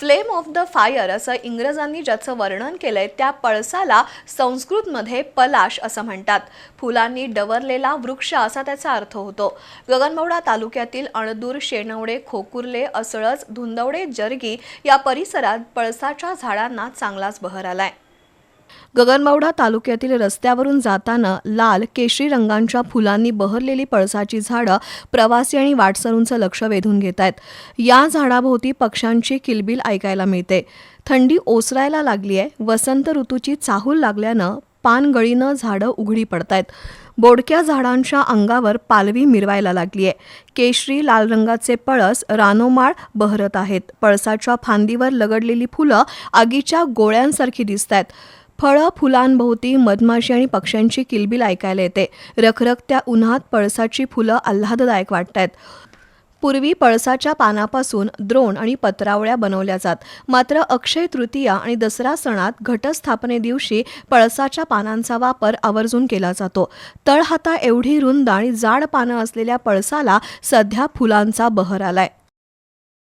Flame of the fire असं इंग्रजांनी ज्याचं वर्णन केलंय त्या पळसाला संस्कृतमध्ये पलाश असं म्हणतात. फुलांनी डवरलेला वृक्ष असा त्याचा अर्थ होतो. गगनबावडा तालुक्यातील अणदूर शेणवडे खोकुर्ले असळज धुंदवडे जर्गी या परिसरात पळसाच्या झाडांना चांगलाच बहर आलाय. गगनबावडा तालुक्यातील रस्त्यावरून जाताना लाल केशरी रंगांच्या फुलांनी बहरलेली पळसाची झाडं प्रवासी आणि वाटसरूंचं लक्ष वेधून घेत आहेत. या झाडाभोवती पक्ष्यांची किलबिल ऐकायला मिळते. थंडी ओसरायला लागली आहे. वसंत ऋतूची चाहूल लागल्यानं पानगळीनं झाडं उघडी पडतायत बोडक्या झाडांच्या अंगावर पालवी मिरवायला लागली आहे. केशरी लाल रंगाचे पळस रानोमाळ बहरत आहेत. पळसाच्या फांदीवर लगडलेली फुलं आगीच्या गोळ्यांसारखी दिसत आहेत. फळं फुलांभोवती मधमाशी आणि पक्ष्यांची किलबिल ऐकायला येते. रखरखत्या उन्हात पळसाची फुलं आल्हाददायक आहेत पूर्वी पळसाच्या पानापासून द्रोण आणि पत्रावळ्या बनवल्या जात. मात्र अक्षय तृतीया आणि दसरा सणात घटस्थापने दिवशी पळसाच्या पानांचा वापर आवर्जून केला जातो. तळहाता एवढी रुंद आणि जाड पानं असलेल्या पळसाला सध्या फुलांचा बहर आलाय.